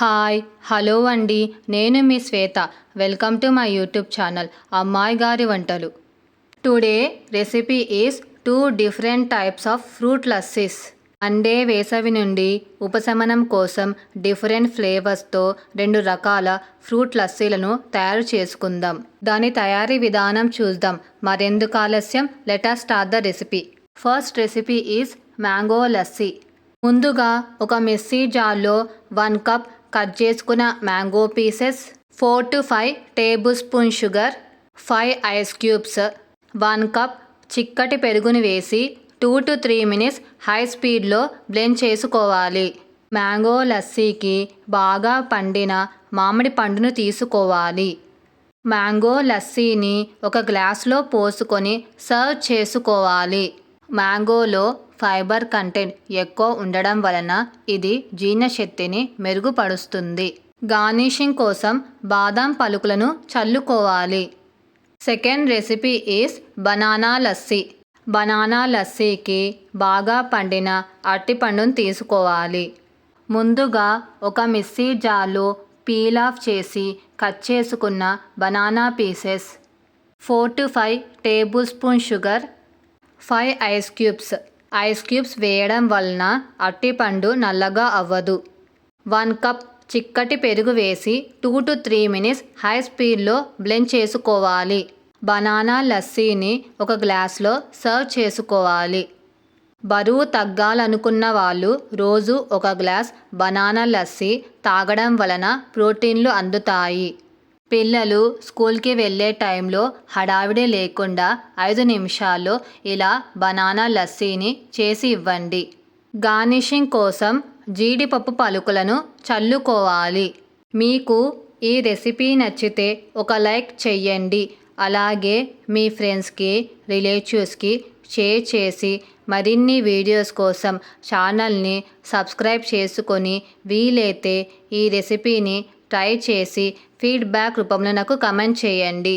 Hi hello అండి. నేను మీ Shweta. Welcome to my YouTube channel అమ్మాయి గారి వంటలు. Today recipe is two different types of fruit lassis. అండే వేసవి నుండి ఉపశమనం కోసం డిఫరెంట్ ఫ్లేవర్స్తో రెండు రకాల ఫ్రూట్ లస్సీలను తయారు చేసుకుందాం. దాని తయారీ విధానం చూద్దాం. మరెందుకు ఆలస్యం? Let's start the recipe. First recipe is mango lassi. ముందుగా ఒక మిక్సీ జార్లో వన్ కప్ కట్ చేసుకున్న mango pieces four to five tablespoon sugar five ice cubes one cup చిక్కటి పెరుగుని వేసి two to three minutes high స్పీడ్లో బ్లెండ్ చేసుకోవాలి. Mango లస్సీకి బాగా పండిన మామిడి పండును తీసుకోవాలి. మ్యాంగో లస్సీని ఒక గ్లాస్లో పోసుకొని సర్వ్ చేసుకోవాలి. మ్యాంగోలో ఫైబర్ కంటెంట్ ఎక్కువ ఉండడం వలన ఇది జీర్ణశక్తిని మెరుగుపరుస్తుంది. గార్నిషింగ్ కోసం బాదం పలుకులను చల్లుకోవాలి. Second recipe is banana lassi. Banana లస్సీకి బాగా పండిన అరటిపండును తీసుకోవాలి. ముందుగా ఒక మిక్సీ జార్లో పీల్ ఆఫ్ చేసి కట్ చేసుకున్న banana pieces four to five tablespoon sugar five ice cubes ice cubes వేయడం వలన అరటిపండు నల్లగా అవ్వదు. వన్ కప్ చిక్కటి పెరుగు వేసి two to three minutes high స్పీడ్లో బ్లెండ్ చేసుకోవాలి. బనానా లస్సీని ఒక గ్లాస్లో సర్వ్ చేసుకోవాలి. బరువు తగ్గాలనుకున్న వాళ్ళు రోజు ఒక గ్లాస్ బనానా లస్సీ తాగడం వలన ప్రోటీన్లు అందుతాయి. పిల్లలు స్కూల్కి వెళ్ళే టైంలో హడావిడి లేకుండా ఐదు నిమిషాల్లో ఇలా బనానా లస్సీని చేసి ఇవ్వండి. గార్నిషింగ్ కోసం జీడిపప్పు పలుకులను చల్లుకోవాలి. మీకు ఈ రెసిపీ నచ్చితే ఒక లైక్ చెయ్యండి. అలాగే మీ ఫ్రెండ్స్కి రిలేటివ్స్కి షేర్ చేసి మరిన్ని వీడియోస్ కోసం ఛానల్ని సబ్స్క్రైబ్ చేసుకొని వీలైతే ఈ రెసిపీని ట్రై చేసి ఫీడ్బ్యాక్ రూపంలో నాకు కమెంట్ చేయండి.